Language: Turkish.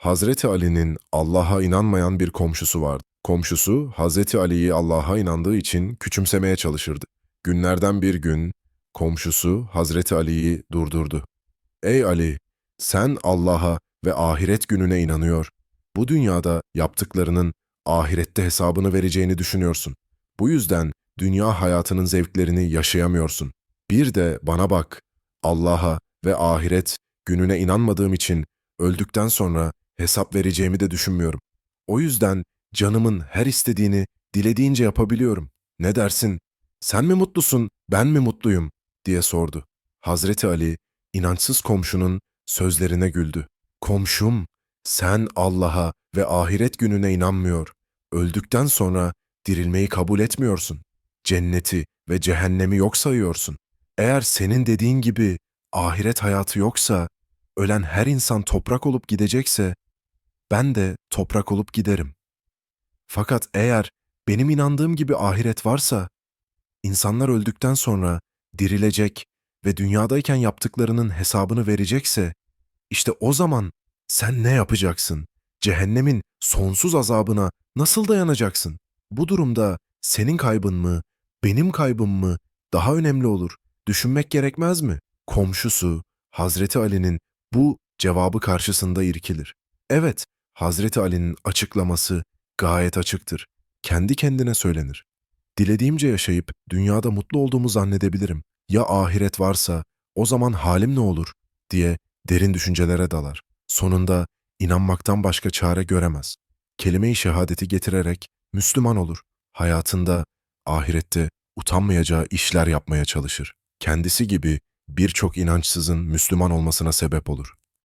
Hazreti Ali'nin Allah'a inanmayan bir komşusu vardı. Komşusu Hazreti Ali'yi Allah'a inandığı için küçümsemeye çalışırdı. Günlerden bir gün komşusu Hazreti Ali'yi durdurdu. Ey Ali, sen Allah'a ve ahiret gününe inanıyor. Bu dünyada yaptıklarının ahirette hesabını vereceğini düşünüyorsun. Bu yüzden dünya hayatının zevklerini yaşayamıyorsun. Bir de bana bak, Allah'a ve ahiret gününe inanmadığım için öldükten sonra hesap vereceğimi de düşünmüyorum. O yüzden canımın her istediğini dilediğince yapabiliyorum. Ne dersin? Sen mi mutlusun, ben mi mutluyum? diye sordu. Hazreti Ali, inançsız komşunun sözlerine güldü. Komşum, sen Allah'a ve ahiret gününe inanmıyor. Öldükten sonra dirilmeyi kabul etmiyorsun. Cenneti ve cehennemi yok sayıyorsun. Eğer senin dediğin gibi ahiret hayatı yoksa, ölen her insan toprak olup gidecekse, ben de toprak olup giderim. Fakat eğer benim inandığım gibi ahiret varsa, insanlar öldükten sonra dirilecek ve dünyadayken yaptıklarının hesabını verecekse, işte o zaman sen ne yapacaksın? Cehennemin sonsuz azabına nasıl dayanacaksın? Bu durumda senin kaybın mı, benim kaybım mı daha önemli olur? Düşünmek gerekmez mi? Komşusu Hazreti Ali'nin bu cevabı karşısında irkilir. Evet, Hazreti Ali'nin açıklaması gayet açıktır. Kendi kendine söylenir. Dilediğimce yaşayıp dünyada mutlu olduğumu zannedebilirim. Ya ahiret varsa o zaman halim ne olur diye derin düşüncelere dalar. Sonunda inanmaktan başka çare göremez. Kelime-i şehadeti getirerek Müslüman olur. Hayatında, ahirette utanmayacağı işler yapmaya çalışır. Kendisi gibi birçok inançsızın Müslüman olmasına sebep olur.